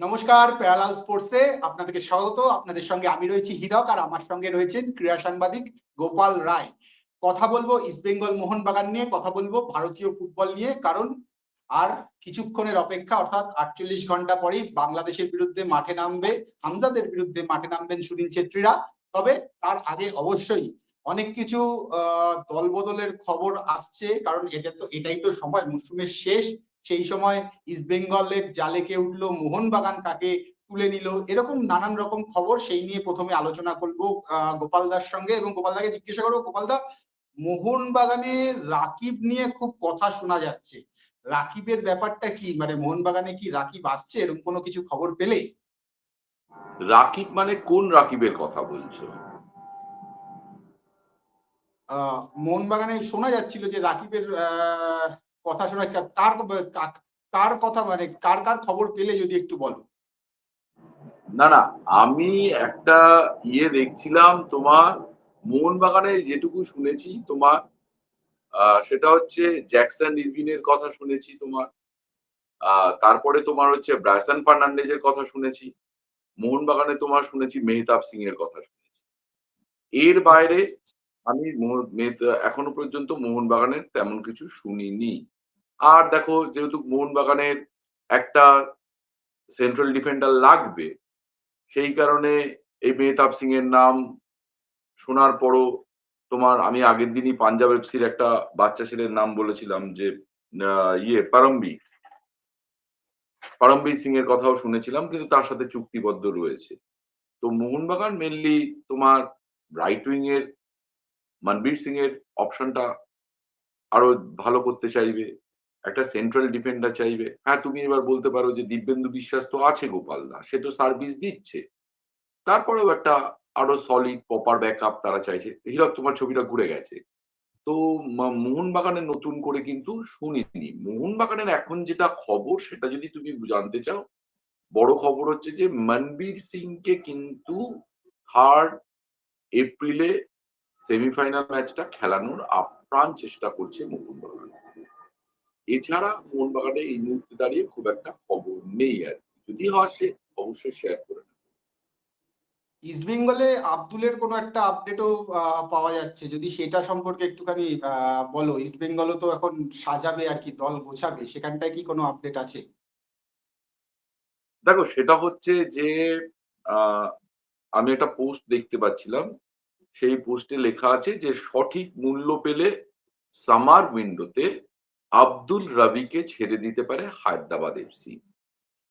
নমস্কার, প্যারালাল স্পোর্টসে আপনাদেরকে স্বাগত। আপনাদের সঙ্গে আমি রয়েছি হীরক আর আমার সঙ্গে রয়েছেন ক্রীড়া সাংবাদিক গোপাল রায়। কথা বলব ইস্ট বেঙ্গল মোহনবাগান নিয়ে, কথা বলব ভারতীয় ফুটবল নিয়ে, কারণ আর কিছুক্ষণের অপেক্ষা, অর্থাৎ আটচল্লিশ ঘণ্টা পরেই বাংলাদেশের বিরুদ্ধে মাঠে নামবে, হামজাদের বিরুদ্ধে মাঠে নামবেন সুনীল ছেত্রীরা তবে তার আগে অবশ্যই অনেক কিছু, আহ দল বদলের খবর আসছে, কারণ এটা তো, এটাই তো সময় মরশুমের শেষ। সেই সময় ইস্ট বেঙ্গলের জালে কে উঠল মোহনবাগান কাকে তুলে নিল এরকম নানান রকম খবর সেই নিয়ে প্রথমে আলোচনা করব গোপাল দার সঙ্গে এবং গোপাল দাকে জিজ্ঞাসা করব গোপাল দা মোহনবাগানে রাকিব নিয়ে খুব কথা শোনা যাচ্ছে। রাকিবের ব্যাপারটা কি? মানে মোহনবাগানে কি রাকিব আসছে? এরকম কোনো কিছু খবর পেলে? রাকিব মানে কোন রাকিবের কথা বলছো? আহ মোহনবাগানে শোনা যাচ্ছিল যে রাকিবের আহ কথা শোনা, কার কার কথা মানে কার কার খবর পেলে যদি একটু বলো। না না, আমি একটা ইয়ে দেখছিলাম, তোমার মোহনবাগানে যেটুকু শুনেছি তোমার সেটা হচ্ছে জ্যাকসন ইরভিনের কথা শুনেছি তোমার তারপরে তোমার হচ্ছে ব্রাইসন ফার্নান্ডেজের কথা শুনেছি, মোহনবাগানে তোমার শুনেছি মেহতাব সিং এর কথা শুনেছি। এর বাইরে আমি এখনও পর্যন্ত মোহনবাগানের তেমন কিছু শুনিনি। আর দেখো যেহেতু মোহনবাগানের একটা সেন্ট্রাল ডিফেন্ডার লাগবে, সেই কারণে এই মেহতাব সিং এর নাম শোনার পরও তোমার আমি আগের দিনই পাঞ্জাব এফসির একটা বাচ্চা ছেলের নাম বলেছিলাম যে ইয়ে পারম্বীর। পারমবীর সিং এর কথাও শুনেছিলাম, কিন্তু তার সাথে চুক্তিবদ্ধ রয়েছে। তো মোহনবাগান মেনলি তোমার রাইট উইং এর, মনবীর সিং এর অপশনটা আরও ভালো করতে চাইবে। একটা সেন্ট্রাল ডিফেন্ডার চাইবে। হ্যাঁ তুমি এবার বলতে পারো যে দিব্যেন্দু বিশ্বাস তো আছে গোপালদা সে তো সার্ভিস দিচ্ছে। তারপরেও একটা আরও সলিড প্রপার ব্যাকআপ তারা চাইছে। হিরক, তোমার ছবিটা ঘুরে গেছে। তো মোহনবাগানের নতুন করে কিন্তু শুনিনি। মোহনবাগানের এখন যেটা খবর, সেটা যদি তুমি জানতে চাও, বড় খবর হচ্ছে যে মনবীর সিংকে কিন্তু থার্ড এপ্রিলে সেমিফাইনাল ম্যাচটা খেলানোর আপ্রাণ চেষ্টা করছে মোহনবাগান। এছাড়া মোহনবাগানে এই মুহূর্তে দাঁড়িয়ে খুব একটা খবর নেই আর যদি আসে অবশ্যই শেয়ার করে ইস্ট বেঙ্গলে আব্দুলের কোনো একটা আপডেটও পাওয়া যাচ্ছে। যদি সেটা সম্পর্কে একটুখানি বলো। ইস্ট বেঙ্গলও তো এখন সাজাবে আর কি দল গোছাবে। সেখানটায় কি কোনো আপডেট আছে? দেখো সেটা হচ্ছে যে আমি একটা পোস্ট দেখতে পাচ্ছিলাম। সেই পোস্টে লেখা আছে যে সঠিক মূল্য পেলে সামার উইন্ডোতে আব্দুল রবিকে ছেড়ে দিতে পারে হায়দ্রাবাদ এফসি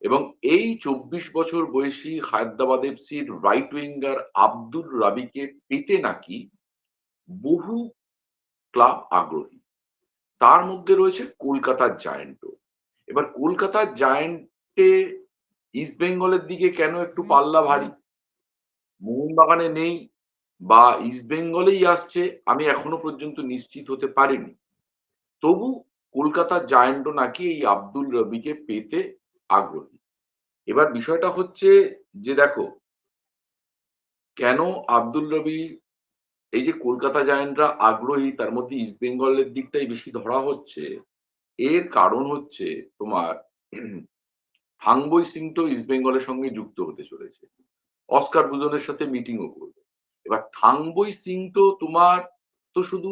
এবং এই চব্বিশ বছর বয়সী হায়দ্রাবাদ এফসির রাইট উইঙ্গার আব্দুল রাবিকে পেতে নাকি বহু ক্লাব আগ্রহী। তার মধ্যে রয়েছে কলকাতার জায়ান্টও এবার কলকাতার জায়েন্টে ইস্ট বেঙ্গলের দিকে কেন একটু পাল্লা ভারী? মোহনবাগানে নেই বা ইস্ট বেঙ্গলেই আসছে, আমি এখনও পর্যন্ত নিশ্চিত হতে পারিনি। তবু কলকাতার জায়ান্টও নাকি এই আব্দুল রবিকে পেতে আগ্রহী। এবার বিষয়টা হচ্ছে যে দেখো, কেন আব্দুল রবি এই যে কলকাতা জায়ান্টরা আগ্রহী, তার মধ্যে ইস্ট বেঙ্গলের দিকটাই বেশি ধরা হচ্ছে, এর কারণ হচ্ছে তোমার থাংবই সিং তো ইস্ট বেঙ্গলের সঙ্গে যুক্ত হতে চলেছে। অস্কার বুজনের সাথে মিটিংও করবে। এবার থাংবই সিং তো তোমার তো শুধু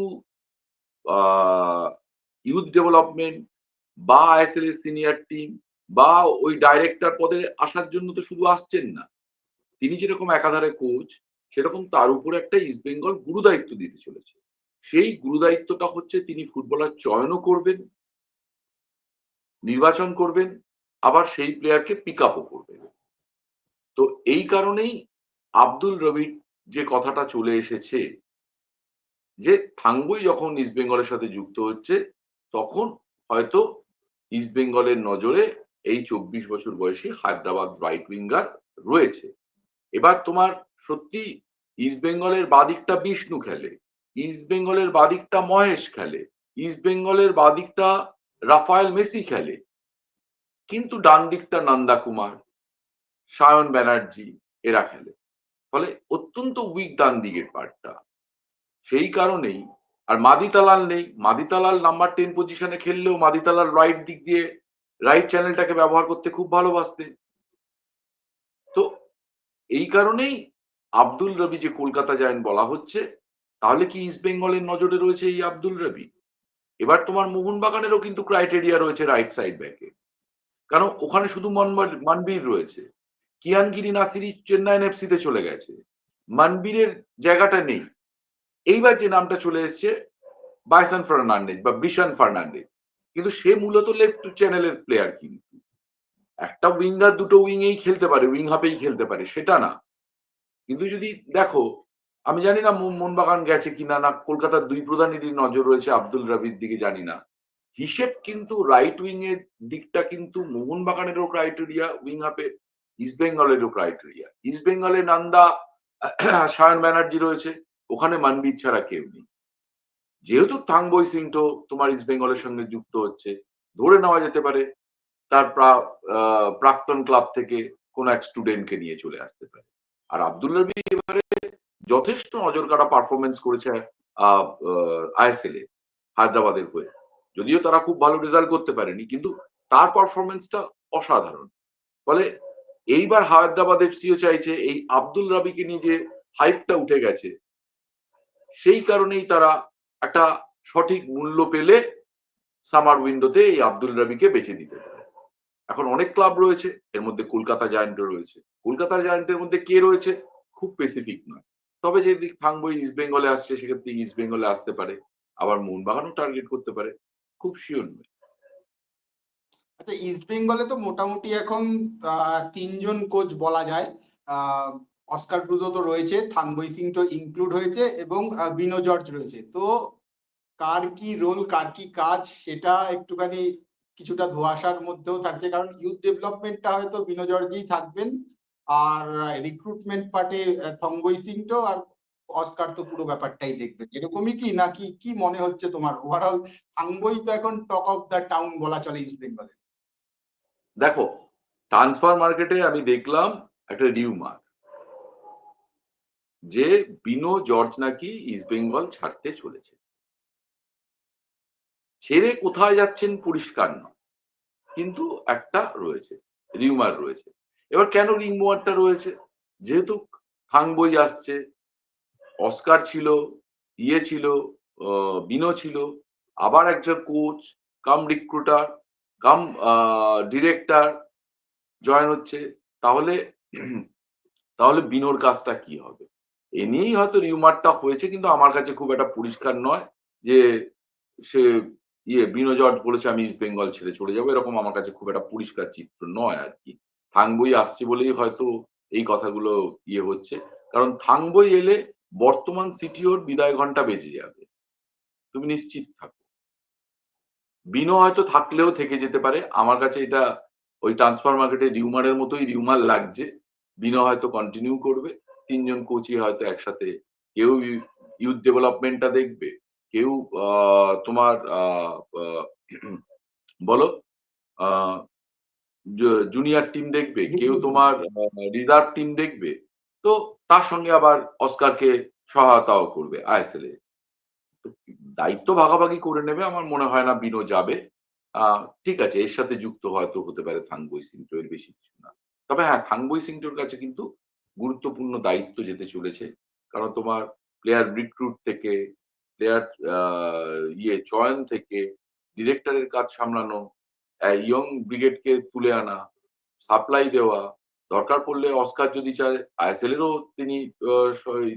ইউথ ডেভেলপমেন্ট বা আইএসএল এর সিনিয়র টিম বা ওই ডাইরেক্টর পদে আসার জন্য তো শুধু আসছেন না। তিনি যেরকম একাধারে কোচ সেরকম তার উপরে একটা ইস্ট বেঙ্গল গুরুদায়িত্ব দিতে চলেছে। সেই গুরুদায়িত্বটা হচ্ছে তিনি ফুটবলার চয়নও করবেন, নির্বাচন করবেন, আবার সেই প্লেয়ারকে পিক আপও করবেন। তো এই কারণেই আব্দুল রবির যে কথাটা চলে এসেছে যে থাঙ্গুই যখন ইস্ট বেঙ্গলের সাথে যুক্ত হচ্ছে তখন হয়তো ইস্ট বেঙ্গলের নজরে এই চব্বিশ বছর বয়সী হায়দ্রাবাদ রাইট উইঙ্গার রয়েছে। এবার তোমার সত্যি ইস্ট বেঙ্গলের বাদিকটা বিষ্ণু খেলে ইস্ট বেঙ্গলের বাদিকটা মহেশ খেলে ইস্ট বেঙ্গলের বাদিকটা রাফায়েল মেসি খেলে। কিন্তু ডান দিকটা নন্দা কুমার, সায়ন ব্যানার্জি এরা খেলে। ফলে অত্যন্ত উইক ডান দিকের পার্টটা সেই কারণেই আর মাদিতালাল নেই। মাদিতালাল নাম্বার টেন পজিশনে খেললেও মাদিতালাল রাইট দিক দিয়ে রাইট চ্যানেলটাকে ব্যবহার করতে খুব ভালোবাসতেন। এই কারণেই আব্দুল রবি যে কলকাতা জায়েন্ট বলা হচ্ছে, তাহলে কি ইস্ট বেঙ্গলের নজরে রয়েছে এই আব্দুল রবি? এবার তোমার মোহনবাগানেরও কিন্তু ক্রাইটেরিয়া রয়েছে রাইট সাইড ব্যাকে কারণ ওখানে শুধু মনবার- মানবীর রয়েছে। কিয়ানগিরি নাসিরি চেন্নাই এফসি তে চলে গেছে। মানবীরের জায়গাটা নেই। এইবার যে নামটা চলে এসছে, বাইসান ফার্নান্ডেজ বা বিশান ফার্নান্ডেজ। কিন্তু সে মূলত লেফট চ্যানেলের প্লেয়ার কিন্তু। একটা উইঙ্গার দুটো উইংয়েই খেলতে পারে উইং হাফেই খেলতে পারে, সেটা না। কিন্তু যদি দেখো, আমি জানি না মোহনবাগান গেছে কিনা না, কলকাতার দুই প্রধানেরই নজর রয়েছে, আব্দুল রাবির দিকে জানি না। হিসেব কিন্তু রাইট উইং এর দিকটা কিন্তু মোহনবাগানেরও ক্রাইটেরিয়া উইং হাফে ইস্ট বেঙ্গলেরও ক্রাইটেরিয়া ইস্ট বেঙ্গলে নান্দা সায়ন ব্যানার্জি রয়েছে। ওখানে মানবীর ছাড়া কেউ নেই। যেহেতু থাংবই সিংটো তোমার ইস্ট বেঙ্গলের সঙ্গে যুক্ত হচ্ছে, ধরে নেওয়া যেতে পারে তার প্রাক্তন ক্লাব থেকে কোন এক স্টুডেন্টকে নিয়ে চলে আসতে পারে। আর আব্দুল রবি এবারে যথেষ্ট নজর কাটা পারফরমেন্স করেছে আইএসএল এ হায়দ্রাবাদের হয়ে। যদিও তারা খুব ভালো রেজাল্ট করতে পারেনি, কিন্তু তার পারফরমেন্সটা অসাধারণ। ফলে এইবার হায়দ্রাবাদ এফসিও চাইছে এই আব্দুল রাবিকে নিয়ে যে হাইপটা উঠে গেছে সেই কারণেই তারা একটা সঠিক মূল্য পেলে সামার উইন্ডোতে এই আব্দুল রাবিকে বেছে দিতে পারে। এখন অনেক ক্লাব রয়েছে, এর মধ্যে কলকাতা জায়ান্টও রয়েছে। কলকাতা জায়ান্টের মধ্যে কে রয়েছে? খুব স্পেসিফিক নয়। তবে যদি থাকবই ইস্ট বেঙ্গলে আসছে, সেক্ষেত্রে ইস্ট বেঙ্গলে আসতে পারে। আবার মোহনবাগানও টার্গেট করতে পারে। খুব শিওর নয়। আচ্ছা ইস্ট বেঙ্গলে তো মোটামুটি এখন তিনজন কোচ বলা যায়। অস্কার ব্রুজো তো রয়েছে থাংবই সিং তো ইনক্লুড হয়েছে এবং বিনো জর্জ রয়েছে। তো কার কি রোল কার কি কাজ সেটা একটুখানি কিছুটা ধোঁয়াশার মধ্যেও থাকছে। কারণ ইউথ ডেভেলপমেন্টটা হয়তো বিনো জর্জই থাকবেন, আর রিক্রুটমেন্ট পার্টে থংবই সিং তো, আর অস্কার তো পুরো ব্যাপারটাই দেখবেন। এরকমই কি? নাকি কি মনে হচ্ছে তোমার? ওভারঅল থাংবই তো এখন টক অফ দ্য টাউন বলা চলে ইস্ট বেঙ্গলে দেখো ট্রান্সফার মার্কেটে আমি দেখলাম একটা রিউমার যে বিনো জর্জ নাকি ইস্ট বেঙ্গল ছাড়তে চলেছে। ছেড়ে কোথায় যাচ্ছেন পরিষ্কার নয়, কিন্তু একটা রয়েছে রিউমার রয়েছে। এবার কেন রিংমোয়ারটা রয়েছে? যেহেতু থাংবই আসছে, অস্কার ছিল ইয়ে ছিল বিনো ছিল, আবার একজন coach cum recruiter cum director join হচ্ছে, তাহলে তাহলে বিনোর কাজটা কি হবে? এ নিয়েই হয়তো রিউমারটা হয়েছে, কিন্তু আমার কাছে খুব একটা পরিষ্কার নয় যে সে ইয়ে বিনো জর্জ বলেছে, আমি ইস্ট বেঙ্গল ছেড়ে চলে যাব। এরকম আমার কাছে খুব একটা পরিষ্কার চিত্র নয় আর কি। থাংবই আসছে বলেই হয়তো এই কথাগুলো ইয়ে হচ্ছে। কারণ থাংবই এলে বর্তমান সিটিওর বিদায় ঘণ্টা বেজে যাবে। তুমি নিশ্চিত থাকো। বিনো হয়তো থাকলেও থেকে যেতে পারে। আমার কাছে এটা ওই ট্রান্সফার মার্কেটে রিউমারের মতোই রিউমার লাগছে। বিনো হয়তো কন্টিনিউ করবে। তিনজন কোচই হয়তো একসাথে। কেউ ইউথ ডেভেলপমেন্টটা দেখবে কেউ আহ, তোমার বলো জুনিয়র টিম দেখবে কেউ তোমার রিজার্ভ টিম দেখবে। তো তার সঙ্গে আবার অস্কারকে সহায়তাও করবে আইএসএল এ। দায়িত্ব ভাগাভাগি করে নেবে আমার মনে হয় না বিনো যাবে। আহ, ঠিক আছে এর সাথে যুক্ত হয়তো হতে পারে থাংবই সিংটো এর বেশি কিছু না। তবে হ্যাঁ থাংবই সিংটোর কাছে কিন্তু গুরুত্বপূর্ণ দায়িত্ব যেতে চলেছে। কারণ তোমার প্লেয়ার রিক্রুট থেকে প্লেয়ার ইয়ে চয়ন থেকে ডিরেক্টরের কাজ সামলানো ইয়ং ব্রিগেডকে তুলে আনা সাপ্লাই দেওয়া, দরকার পড়লে অস্কার যদি চায় আইএসএল এরও তিনি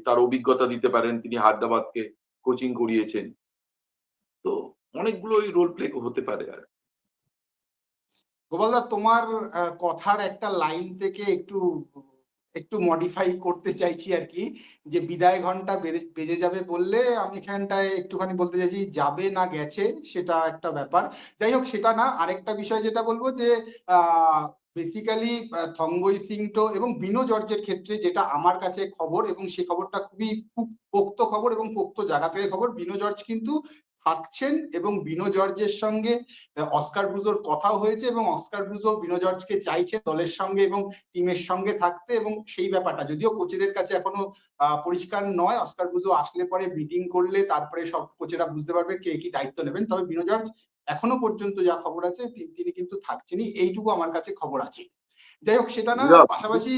তার অভিজ্ঞতা দিতে পারেন, তিনি হায়দ্রাবাদকে কোচিং করিয়েছেন। তো অনেকগুলোই রোল প্লে হতে পারে আর। গোপালদা, তোমার কথার একটা লাইন থেকে একটু একটু মডিফাই করতে চাইছি আর কি যে বিদায় ঘণ্টা বেজে- যাবে বললে আমি এখানটায় একটুখানি বলতে চাইছি, যাবে না গেছে সেটা একটা ব্যাপার। যাই হোক, সেটা না, আরেকটা বিষয় যেটা বলব যে বেসিক্যালি থংবই সিংটো এবং বিনো জর্জের ক্ষেত্রে যেটা আমার কাছে খবর এবং সে খবরটা খুবই খুব পোক্ত খবর এবং পোক্ত জায়গা থেকে খবর, বিনো জর্জ কিন্তু থাকছেন এবং বিনো জর্জের সঙ্গে অস্কার ব্রুজোর কথাও হয়েছে এবং অস্কার ব্রুজো বিনো জর্জকে চাইছে দলের সঙ্গে এবং টিমের সঙ্গে থাকতে এবং সেই ব্যাপারটা। যদিও কোচেদের কাছে এখনও পরিষ্কার নয় অস্কার ব্রুজো আসলে পরে মিটিং করলে তারপরে সব কোচেরা বুঝতে পারবে কে কি দায়িত্ব নেবেন। তবে বিনো জর্জ এখনও পর্যন্ত যা খবর আছে তিনি কিন্তু থাকছেনই। এইটুকু আমার কাছে খবর আছে। যাই হোক সেটা না পাশাপাশি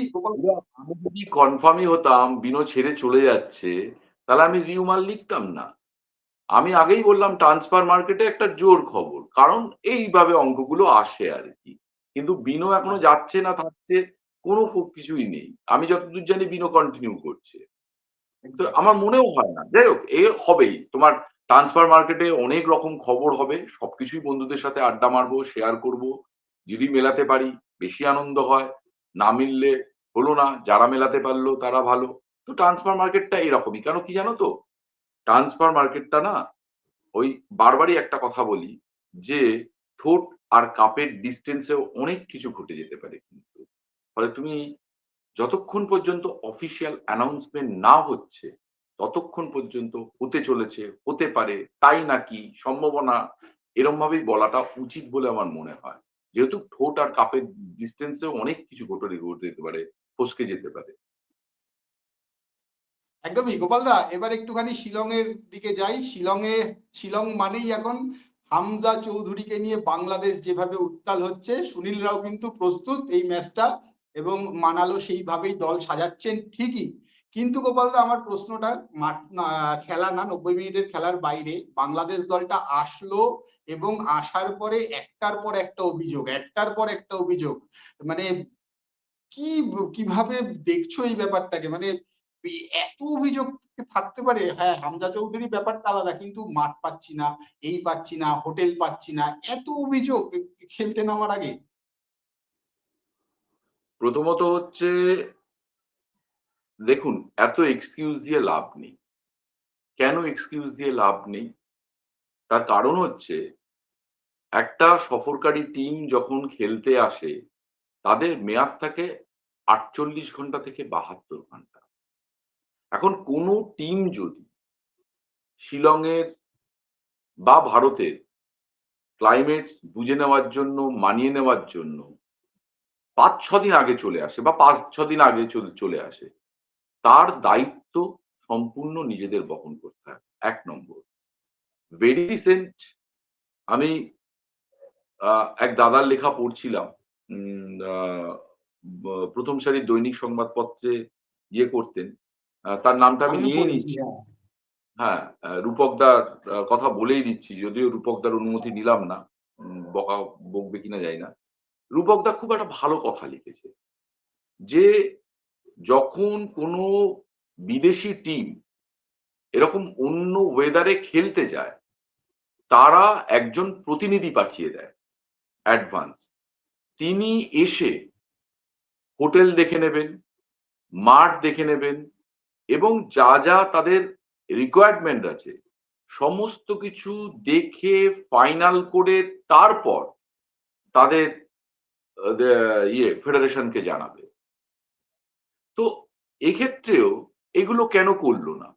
আমি যদি কনফার্মই হতাম বিনো ছেড়ে চলে যাচ্ছে তাহলে আমি রিউমার লিখতাম না। আমি আগেই বললাম ট্রান্সফার মার্কেটে একটা জোর খবর। কারণ এইভাবে অঙ্কগুলো আসে আর কি। কিন্তু বিনো এখনও যাচ্ছে না থাকছে কোনো কিছুই নেই। আমি যতদূর জানি বিনো কন্টিনিউ করছে। তো আমার মনেও হয় না। যাই হোক এ হবেই। তোমার ট্রান্সফার মার্কেটে অনেক রকম খবর হবে। সবকিছুই বন্ধুদের সাথে আড্ডা মারবো শেয়ার করব। যদি মেলাতে পারি বেশি আনন্দ হয়। না মিললে হলো না। যারা মেলাতে পারল তারা ভালো। তো ট্রান্সফার মার্কেটটা এরকমই। কেন কি জানো তো? ট্রান্সফার মার্কেটটা না, ওই বারবারই একটা কথা বলি যে, ঠোঁট আর কাপের ডিস্টেন্সেও অনেক কিছু ঘটে যেতে পারে কিন্তু। ফলে তুমি যতক্ষণ পর্যন্ত অফিসিয়াল অ্যানাউন্সমেন্ট না হচ্ছে, ততক্ষণ পর্যন্ত হতে চলেছে, হতে পারে, তাই নাকি সম্ভাবনা এরম ভাবেই বলাটা উচিত বলে আমার মনে হয়। যেহেতু ঠোঁট আর কাপের ডিস্টেন্সেও অনেক কিছু ঘটে ঘটে যেতে পারে, ফসকে যেতে পারে। একদমই গোপালদা এবার একটুখানি শিলংয়ের দিকে যাই। শিলংয়ে, শিলং মানেই এখন হামজা চৌধুরীকে নিয়ে বাংলাদেশ যেভাবে উত্তাল হচ্ছে, সুনীল রাও কিন্তু প্রস্তুত এই ম্যাচটা এবং মানালো সেইভাবেই দল সাজাচ্ছেন ঠিকই। কিন্তু গোপালদা আমার প্রশ্নটা খেলা না, নব্বই মিনিটের খেলার বাইরে বাংলাদেশ দলটা আসলো এবং আসার পরে একটার পর একটা অভিযোগ, একটার পর একটা অভিযোগ। মানে কি, কীভাবে দেখছ এই ব্যাপারটাকে? মানে এত অভিযোগ থাকতে পারে হ্যাঁ হামজা চৌধুরী ব্যাপারটা আলাদা, কিন্তু মাঠ পাচ্ছি না, এই পাচ্ছি না, হোটেল পাচ্ছি না, এত অভিযোগ খেলতে নামার আগে। প্রথমত হচ্ছে, দেখুন, এত এক্সকিউজ দিয়ে লাভ নেই। কেন এক্সকিউজ দিয়ে লাভ নেই? তার কারণ হচ্ছে, একটা সফরকারী টিম যখন খেলতে আসে, তাদের মেয়াদ থাকে আটচল্লিশ ঘণ্টা থেকে বাহাত্তর ঘণ্টা। এখন কোনো টিম যদি শিলংয়ের বা ভারতের ক্লাইমেটস বুঝে নেওয়ার জন্য, মানিয়ে নেওয়ার জন্য পাঁচ ছ দিন আগে চলে আসে বা পাঁচ ছ দিন আগে চলে- আসে, তার দায়িত্ব সম্পূর্ণ নিজেদের বহন করতে হয়। এক নম্বর। ভেরি রিসেন্ট আমি এক দাদার লেখা পড়ছিলাম প্রথম সারির দৈনিক সংবাদপত্রে ইয়ে করতেন। তার নামটা আমি নিয়ে নিচ্ছি। হ্যাঁ। হ্যাঁ রূপকদার কথা বলেই দিচ্ছি যদিও রূপকদার অনুমতি নিলাম না বকা বকবে কিনা যাই না। রূপকদা খুব একটা ভালো কথা লিখেছে। যে যখন কোনো বিদেশি টিম এরকম অন্য ওয়েদারে খেলতে যায় তারা একজন প্রতিনিধি পাঠিয়ে দেয় অ্যাডভান্স তিনি এসে হোটেল দেখে নেবেন মাঠ দেখে নেবেন এবং যা যা তাদের রিকোয়ারমেন্ট আছে, সমস্ত কিছু দেখে ফাইনাল করে তারপর তাদের ইয়ে ফেডারেশনকে জানাবে। তো এক্ষেত্রেও এগুলো কেন করল না?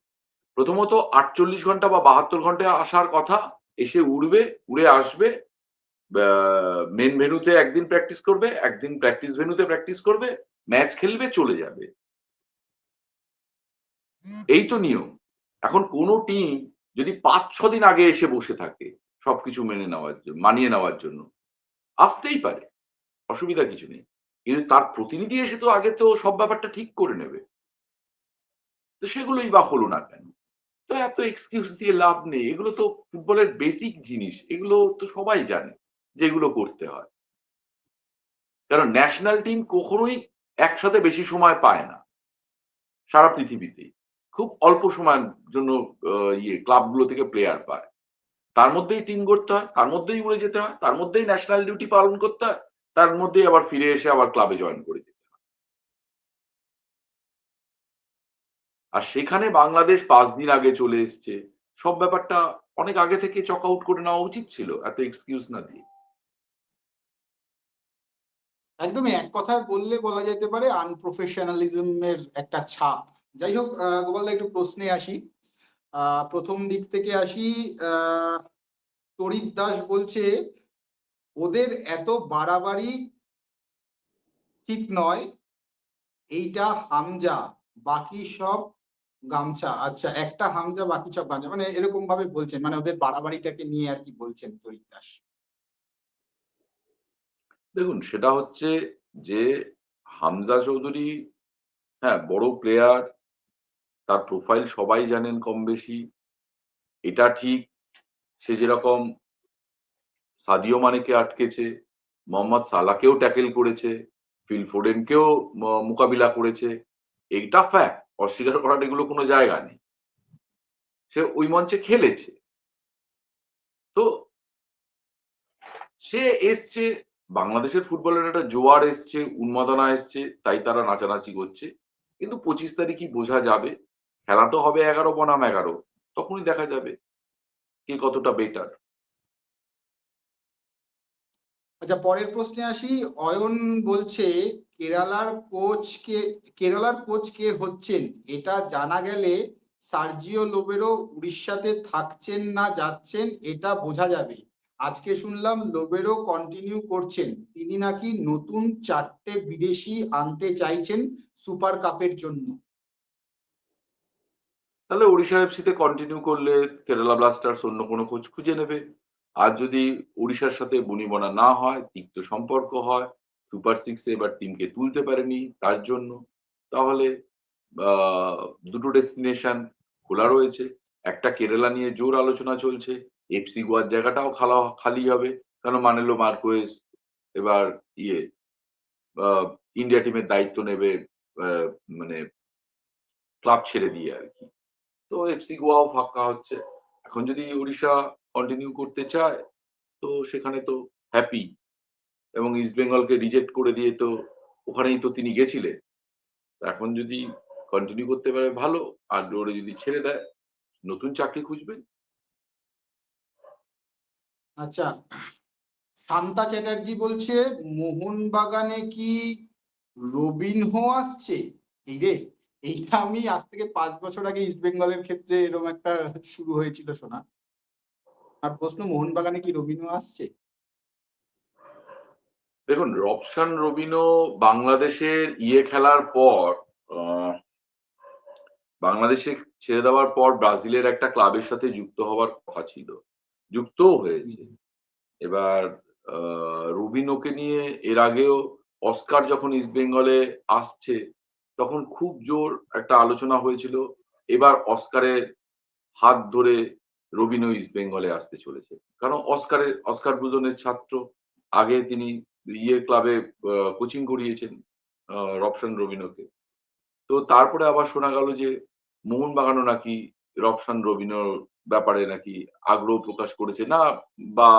প্রথমত আটচল্লিশ ঘণ্টা বা বাহাত্তর ঘন্টায় আসার কথা, এসে উড়বে, উড়ে আসবে মেন ভেনুতে একদিন প্র্যাকটিস করবে, একদিন প্র্যাকটিস ভেনুতে প্র্যাকটিস করবে ম্যাচ খেলবে, চলে যাবে। এই তো নিয়ম। এখন কোনো টিম যদি পাঁচ, ছ দিন আগে এসে বসে থাকে সবকিছু মেনে নেওয়ার জন্য মানিয়ে নেওয়ার জন্য, আসতেই পারে, অসুবিধা কিছু নেই। কিন্তু তার প্রতিনিধি এসে তো আগে তো সব ব্যাপারটা ঠিক করে নেবে। তো সেগুলোই বা হলো না কেন? তো এত এক্সকিউজ দিয়ে লাভ নেই। এগুলো তো ফুটবলের বেসিক জিনিস। এগুলো তো সবাই জানে যে এগুলো করতে হয়। কারণ ন্যাশনাল টিম কখনোই একসাথে বেশি সময় পায় না, সারা পৃথিবীতেই। খুব অল্প সময়ের জন্য ইয়ে ক্লাবগুলো থেকে প্লেয়ার পায়। তার মধ্যেই টিম করতে হয়, তার মধ্যেই উড়ে যেতে হয়, তার মধ্যেই ন্যাশনাল ডিউটি পালন করতে হয়, তার মধ্যেই আবার ফিরে এসে আবার ক্লাবে জয়েন করে যেতে হয়। আর সেখানে বাংলাদেশ পাঁচ দিন আগে চলে এসছে। সব ব্যাপারটা অনেক আগে থেকে চক আউট করে নেওয়া উচিত ছিল, এত এক্সকিউজ না দিয়ে। একদমই এক কথায় বললে বলা যেতে পারে আনপ্রফেশনালিজমের একটা ছাপ। যাই হোক গোপালদা একটু প্রশ্নে আসি। প্রথম দিক থেকে আসি তরিত দাস বলছে, ওদের এত বাড়াবাড়ি ঠিক নয়। এইটা হামজা, বাকি সব গামছা। আচ্ছা একটা হামজা, বাকি সব গামছা। মানে এরকম ভাবে বলছেন মানে ওদের বাড়াবাড়িটাকে নিয়ে আর কি বলছেন তরিত দাস। দেখুন, সেটা হচ্ছে যে হামজা চৌধুরী হ্যাঁ বড় প্লেয়ার তার প্রোফাইল সবাই জানেন কম বেশি এটা ঠিক, সে যেরকম সাদিও মানেকে আটকেছে, মোহাম্মদ সালাকেও ট্যাকেল করেছে, ফিল ফোডেনকেও মোকাবিলা করেছে। এইটা ফ্যাক্ট অস্বীকার করার এগুলো কোনো জায়গা নেই। সে ওই মঞ্চে খেলেছে। তো সে এসছে, বাংলাদেশের ফুটবলের একটা জোয়ার এসছে, উন্মাদনা এসছে, তাই তারা নাচানাচি করছে। কিন্তু পঁচিশ তারিখই বোঝা যাবে খেলা তো হবে এগারো, বনাম এগারো। তখনই দেখা যাবে কে কতটা বেটার আচ্ছা পরের প্রশ্নে আসি। অয়ন বলছে, কেরালার কোচ কে, কেরালার কোচ কে হচ্ছেন? এটা জানা গেলে সার্জিও লোবেরো উড়িষ্যাতে থাকছেন না যাচ্ছেন, এটা বোঝা যাবে। আজকে শুনলাম লোবেরো কন্টিনিউ করছেন। তিনি নাকি নতুন চারটে বিদেশি আনতে চাইছেন সুপার কাপের জন্য। তাহলে ওড়িশা এফসিতে কন্টিনিউ করলে কেরালা ব্লাস্টার্স অন্য কোনো কোচ খুঁজে নেবে। আর যদি ওড়িশার সাথে বনিবনা না হয়, তিক্ত সম্পর্ক হয় সুপার সিক্সে এবার টিমকে তুলতে পারেনি তার জন্য, তাহলে দুটো ডেস্টিনেশন খোলা রয়েছে। একটা কেরালা নিয়ে জোর আলোচনা চলছে, এফসি গোয়ার জায়গাটাও খালা, খালি হবে। কারণ মানেলো মার্কোয়েস এবার ইয়ে ইন্ডিয়া টিমের দায়িত্ব নেবে মানে ক্লাব ছেড়ে দিয়ে আর কি। তো এফসি গোয়াও ফাঁকা হচ্ছে। এখন যদি ওড়িশা কন্টিনিউ করতে চায়, তো সেখানে তো হ্যাপি এবং ইস্ট বেঙ্গলকে রিজেক্ট করে দিয়ে তো ওখানেই তো তিনি গেছিলেন। এখন যদি কন্টিনিউ করতে পারে, ভালো। আর ওরে যদি ছেড়ে দেয়, নতুন চাকরি খুঁজবে আচ্ছা শান্তা চ্যাটার্জি বলছে, মোহনবাগানে কি রবিনহো আসছে? এই রে এইটা আমি আজ থেকে পাঁচ বছর আগে ইস্ট বেঙ্গলের ক্ষেত্রে এরকম একটা শুরু হয়েছিল শোনা। আর প্রশ্ন মোহনবাগানে কি রবিনো আসছে? দেখুন রবসান রবিনো বাংলাদেশের ইয়ে খেলার পর বাংলাদেশে ছেড়ে দেওয়ার পর ব্রাজিলের একটা ক্লাবের সাথে যুক্ত হওয়ার কথা ছিল। যুক্তও হয়েছে। এবার আহ, রুবিনোকে নিয়ে এর আগেও অস্কার যখন ইস্ট বেঙ্গলে আসছে তখন খুব জোর একটা আলোচনা হয়েছিল। এবার অস্কারের হাত ধরে রবিনো ইস্ট বেঙ্গলে আসতে চলেছে। কারণ অস্কারের অস্কার বুজনের ছাত্র। আগে তিনি ইয়ে ক্লাবে কোচিং করিয়েছেন আহ, রবসান রবিনোকে। তো তারপরে আবার শোনা গেল যে মোহনবাগানও নাকি রবসান রবিনোর ব্যাপারে নাকি আগ্রহ প্রকাশ করেছে। না বা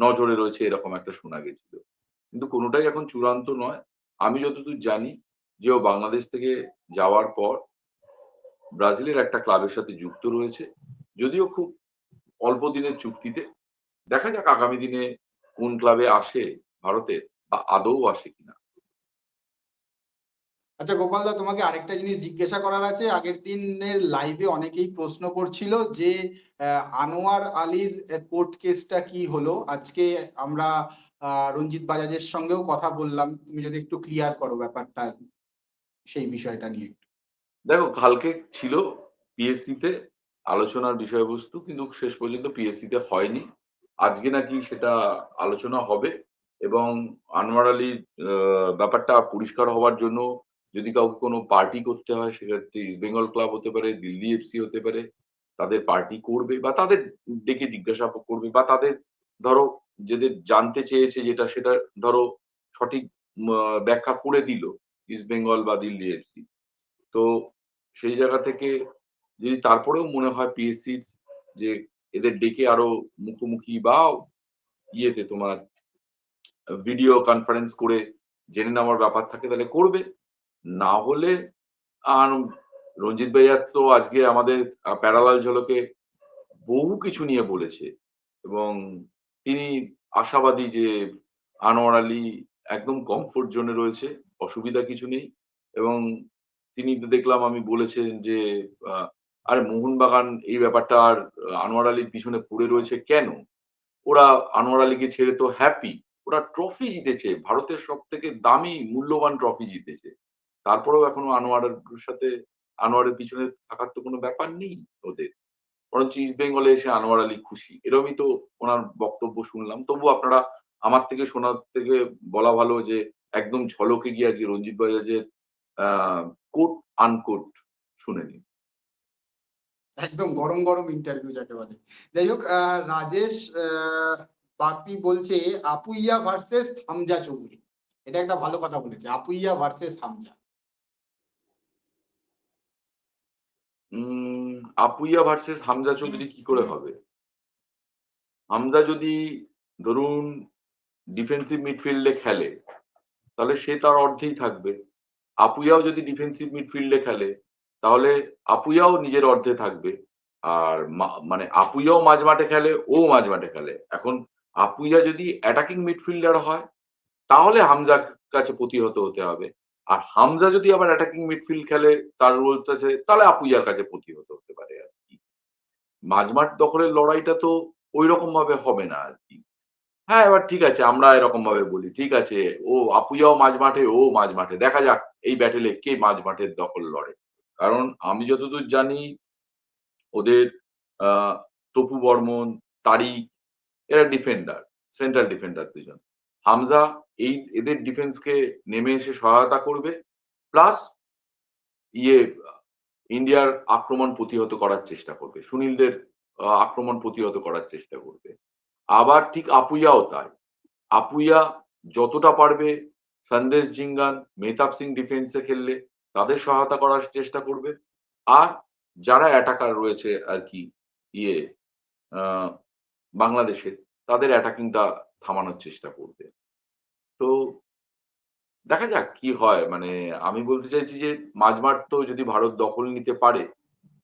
নজরে রয়েছে এরকম একটা শোনা গেছিল। কিন্তু কোনোটাই এখন চূড়ান্ত নয়। আমি যতদূর জানি যে ও বাংলাদেশ থেকে যাওয়ার পর ব্রাজিলের একটা ক্লাবের সাথে যুক্ত রয়েছে। যদিও খুব অল্প দিনের চুক্তিতে। দেখা যাক আগামী দিনে কোন ক্লাবে আসে ভারতের বা আদৌ আসে কিনা। আচ্ছা গোপাল দা, তোমাকে আরেকটা জিনিস জিজ্ঞাসা করার আছে। আগের দিনের লাইভে অনেকেই প্রশ্ন করছিল যে আনোয়ার আলীর কোর্ট কেসটা কি হলো? আজকে আমরা রঞ্জিত বাজাজের সঙ্গেও কথা বললাম। তুমি যদি একটু ক্লিয়ার করো ব্যাপারটা। সেই বিষয়টা নিয়ে। একটু দেখো কালকে ছিল পিএসসি তে আলোচনার বিষয়বস্তু কিন্তু শেষ পর্যন্ত পিএসসি তে হয়নি। আজকে নাকি সেটা আলোচনা হবে এবং আনোয়ার আহ, ব্যাপারটা পরিষ্কার হওয়ার জন্য যদি কাউকে কোনো পার্টি করতে হয় সেক্ষেত্রে ইস্ট বেঙ্গল ক্লাব হতে পারে দিল্লি এফসি হতে পারে তাদের পার্টি করবে বা তাদের ডেকে জিজ্ঞাসা করবে বা তাদের ধরো যাদের জানতে চেয়েছে যেটা সেটা ধরো সঠিক ব্যাখ্যা করে দিল। ইস্ট বেঙ্গল বা দিল্লি এফসি তো সেই জায়গা থেকে যদি তারপরেও মনে হয় পিএসসির যে এদের ডেকে আরও মুখোমুখি বা ইয়েতে তোমার ভিডিও কনফারেন্স করে জেনে নেওয়ার ব্যাপার থাকে তাহলে করবে। না হলে আর রঞ্জিত ভাইয়া তো আজকে আমাদের প্যারালাল ঝলকে বহু কিছু নিয়ে বলেছে এবং তিনি আশাবাদী যে আনোয়ার আলী একদম কমফোর্ট জোনে রয়েছে, অসুবিধা কিছু নেই এবং তিনি দেখলাম আমি বলেছেন যে আরে মোহনবাগান এই ব্যাপারটা আর আনোয়ার আলীর পিছনে পড়ে রয়েছে কেন? ওরা আনোয়ার আলীকে ছেড়ে তো হ্যাপি ওরা ট্রফি জিতেছে, ভারতের সব থেকে দামি, মূল্যবান ট্রফি জিতেছে। তারপরেও এখনও আনোয়ারের সাথে, আনোয়ারের পিছনে থাকার তো কোনো ব্যাপার নেই ওদের। বরঞ্চ ইস্ট বেঙ্গলে এসে আনোয়ার আলী খুশি। এরমই তো ওনার বক্তব্য শুনলাম। তবু আপনারা আমার থেকে শোনার থেকে বলা ভালো যে একদম ঝলকে গিয়ে আজকে রঞ্জিত বাজাজের কোট আনকোট শুনে নিন। একদম গরম গরম ইন্টারভিউ যাকে বলে। যাই হোক রাজেশ বাগদি বলছে আপুইয়া ভার্সেস হামজা চৌধুরী। এটা একটা ভালো কথা বলেছে Apuia versus Hamza. Um Apuia versus Hamza Chowdhury কি করে হবে? হামজা যদি ধরুন ডিফেন্সিভ মিডফিল্ডে খেলে, তাহলে সে তার অর্ধেই থাকবে। আপুইয়াও যদি ডিফেন্সিভ মিডফিল্ডে খেলে, তাহলে আপুইয়াও নিজের অর্ধে থাকবে। আর মানে আপুইয়াও মাঝ মাঠে খেলে, ও মাঝ মাঠে খেলে। এখন আপুইয়া যদি অ্যাটাকিং মিডফিল্ডার হয়, তাহলে হামজার কাছে প্রতিহত হতে হবে। আর হামজা যদি আবার অ্যাটাকিং মিডফিল্ড খেলে, তার রোলস আছে, তাহলে আপুইয়ার কাছে প্রতিহত হতে পারে আর কি। মাঝমাঠ দখলের লড়াইটা তো ওই রকম ভাবে হবে না আর কি। হ্যাঁ এবার ঠিক আছে, আমরা এরকম ভাবে বলি, ঠিক আছে, ও আপুইয়াও মাঝ মাঠে, ও মাঝ মাঠে, দেখা যাক এই ব্যাটেলে কে মাঝ মাঠের দখল লড়ে। কারণ আমি যতদূর জানি, ওদের তপু বর্মন, তারিক, এরা ডিফেন্ডার সেন্ট্রাল ডিফেন্ডার দুজন। হামজা এই, এদের ডিফেন্সকে নেমে এসে সহায়তা করবে প্লাস ইয়ে ইন্ডিয়ার আক্রমণ প্রতিহত করার চেষ্টা করবে, সুনীলদের আক্রমণ প্রতিহত করার চেষ্টা করবে। আবার ঠিক আপুইয়াও তাই। আপুইয়া যতটা পারবে সন্দেশ জিঙ্গান মেহতাব সিং ডিফেন্সে খেললে তাদের সহায়তা করার চেষ্টা করবে। আর যারা অ্যাটাকার রয়েছে আর কি ইয়ে আহ, বাংলাদেশের তাদের অ্যাটাকিংটা থামানোর চেষ্টা করবে। তো দেখা যাক কি হয়। মানে আমি বলতে চাইছি যে মাঝমাঠ তো যদি ভারত দখল নিতে পারে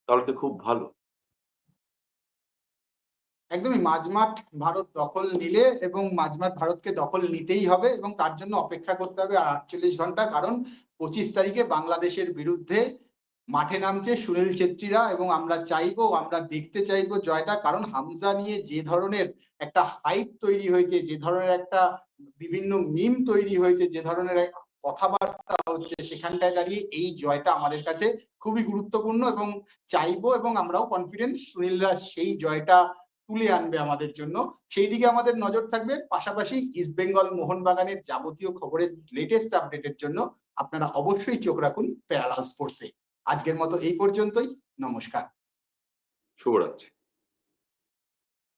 তাহলে তো খুব ভালো। একদমই মাঝমাঠ ভারত দখল নিলে এবং মাঝমাঠ ভারতকে দখল নিতেই হবে এবং তার জন্য অপেক্ষা করতে হবে আটচল্লিশ ঘণ্টা, কারণ পঁচিশ তারিখে বাংলাদেশের বিরুদ্ধে মাঠে নামছে সুনীল ছেত্রীরা এবং আমরা চাইব, আমরা দেখতে চাইব জয়টা, কারণ হামজা নিয়ে যে ধরনের একটা হাইপ তৈরি হয়েছে, যে ধরনের একটা বিভিন্ন মিম তৈরি হয়েছে, যে ধরনের কথাবার্তা হচ্ছে, সেখানটায় দাঁড়িয়ে এই জয়টা আমাদের কাছে খুবই গুরুত্বপূর্ণ এবং চাইব এবং আমরাও কনফিডেন্ট সুনীলরা সেই জয়টা তুলে আনবে আমাদের জন্য। সেই দিকে আমাদের নজর থাকবে। পাশাপাশি ইস্ট বেঙ্গল মোহনবাগানের যাবতীয় খবরের লেটেস্ট আপডেটের জন্য আপনারা অবশ্যই চোখ রাখুন প্যারালাল স্পোর্টসে আজকের মতো এই পর্যন্তই। নমস্কার। শুভরাত্রি।